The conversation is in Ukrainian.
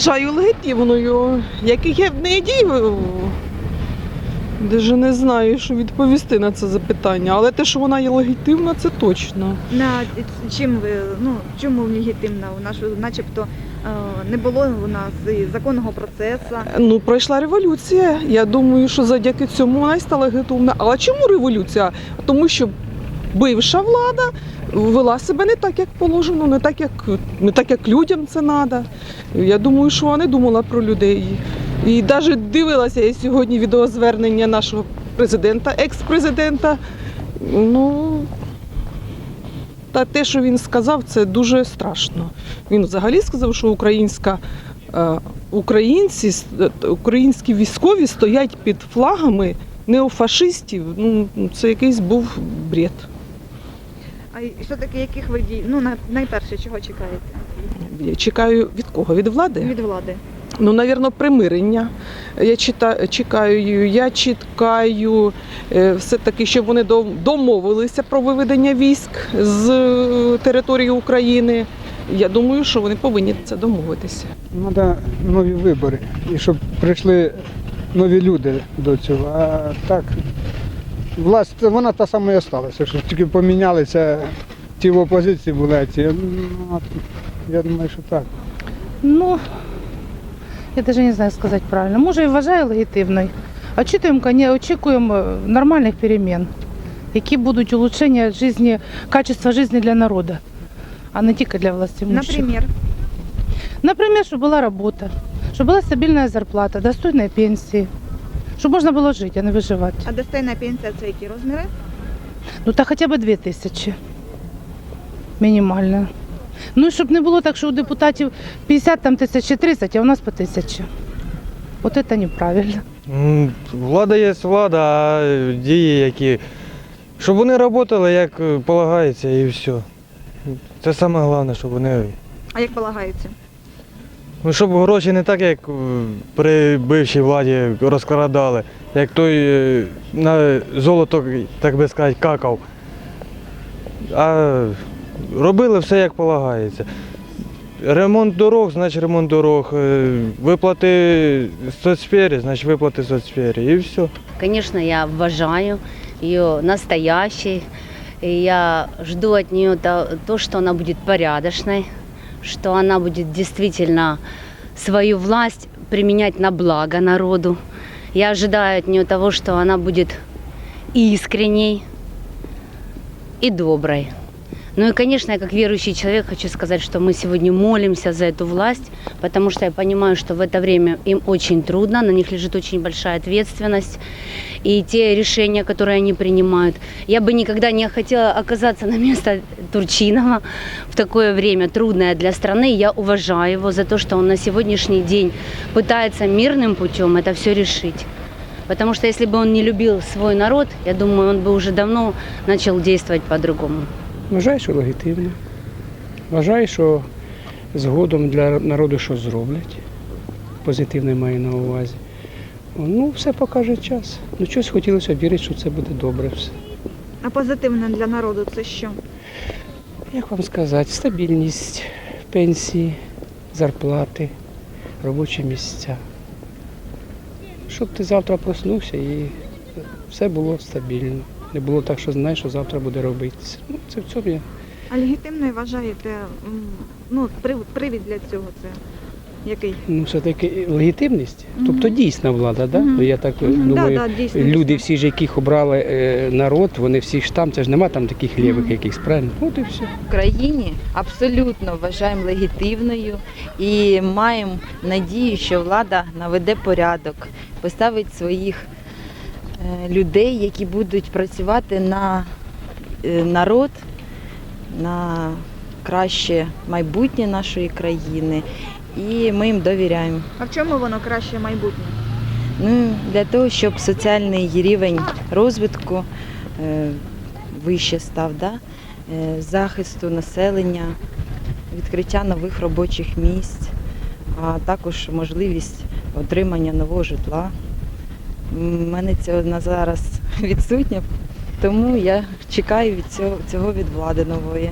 вважаю легітимною. Яких я в неї дій, Даже не знаю, що відповісти на це запитання. Але те, що вона є легітимна, це точно. На чим ви ну чому легітимна? У нас начебто е, не було у нас і законного процесу. Ну, пройшла революція. Я думаю, що завдяки цьому вона й стала легітимна. Але чому революція? Тому що бивша влада вела себе не так, як положено, не так, як, не так, як людям це треба. Я думаю, що вона не думала про людей. І навіть дивилася я сьогодні відеозвернення нашого президента, екс-президента. Ну, та те, що він сказав, це дуже страшно. Він взагалі сказав, що українська, е, українці, е, українські військові стоять під флагами неофашистів. Ну, це якийсь був бред. А таке, яких ви дій? Ну на- найперше, чого чекаєте Я чекаю від кого? Від влади? від влади? Ну, навірно, примирення. Я чита, чекаю, я чекаю е, все-таки, щоб вони дом- домовилися про виведення військ з е, території України. Я думаю, що вони повинні це домовитися. Треба нові вибори. І щоб прийшли нові люди до цього. А так, власть, вона та сама і осталася, що тільки помінялися ті в опозиції були, а ті. Ну, я думаю, що так. Ну, я даже не знаю сказати правильно. Може, і вважаю легітимною. Очікуємо, коні- очікуємо е, нормальних перемін, які будуть улучшення житті, качества життя для народу, а не тільки для власті. Наприклад, Наприклад, щоб була робота, щоб була стабільна зарплата, достойні пенсії, щоб можна було жити, а не виживати. а достойна пенсія це які розміри? Ну та хоча б дві тисячі. Мінімально. Ну і щоб не було так, що у депутатів 50 там тисячі 30, а у нас по тисячі. От це неправильно. Влада є влада, а дії які. Щоб вони працювали як е, полагається і все. Це саме головне, щоб вони. А як полагається? Ну, щоб гроші не так, як е, при бившій владі розкрадали, як той е, на золото, так би сказати, какав. А робили все як полагається. Ремонт дорог, значить ремонт дорог. Е, Виплати соцсфері, значить виплати соцсфері. І все. Конечно, я обожаю ее настоящей. Я жду от нее то, то, что она будет порядочной, что она будет действительно свою власть применять на благо народу. Я ожидаю от нее того, что она будет искренней и доброй. Ну и, конечно, я как верующий человек хочу сказать, что мы сегодня молимся за эту власть, потому что я понимаю, что в это время им очень трудно, на них лежит очень большая ответственность. И те решения, которые они принимают. Я бы никогда не хотела оказаться на место Турчинова в такое время трудное для страны. Я уважаю его за то, что он на сегодняшний день пытается мирным путем это все решить. Потому что если бы он не любил свой народ, я думаю, он бы уже давно начал действовать по-другому. Вважаю, що легітимно. Вважаю, що згодом для народу що зроблять. Позитивне маю на увазі. Ну, все покаже час. Ну, щось хотілося вірити, що це буде добре все. А позитивне для народу це що? Як вам сказати, стабільність пенсії, зарплати, робочі місця. Щоб ти завтра проснувся і все було стабільно. Не було так, що знаєш, що завтра буде робитися. Ну, це в цьому я А легітимною вважаєте, ну привід для цього це який? Ну, все-таки легітимність, Мгм. тобто дійсна влада, да? Мгм. Ну, я так Мгм, думаю, да, да, дійсно, люди всі ж, яких обрали е, народ, вони всі ж там, це ж нема там таких лівих Мгм. якихось, правильно? От і все. в країні абсолютно вважаємо легітимною і маємо надію, що влада наведе порядок, поставить своїх людей, які будуть працювати на е, народ, на краще майбутнє нашої країни. І ми їм довіряємо. А в чому воно краще майбутнє? Ну, для того, щоб соціальний рівень розвитку е, вище став, да? е, захисту населення, відкриття нових робочих місць, а також можливість отримання нового житла мене цього на зараз відсутня, тому я чекаю від цього, цього від влади нової.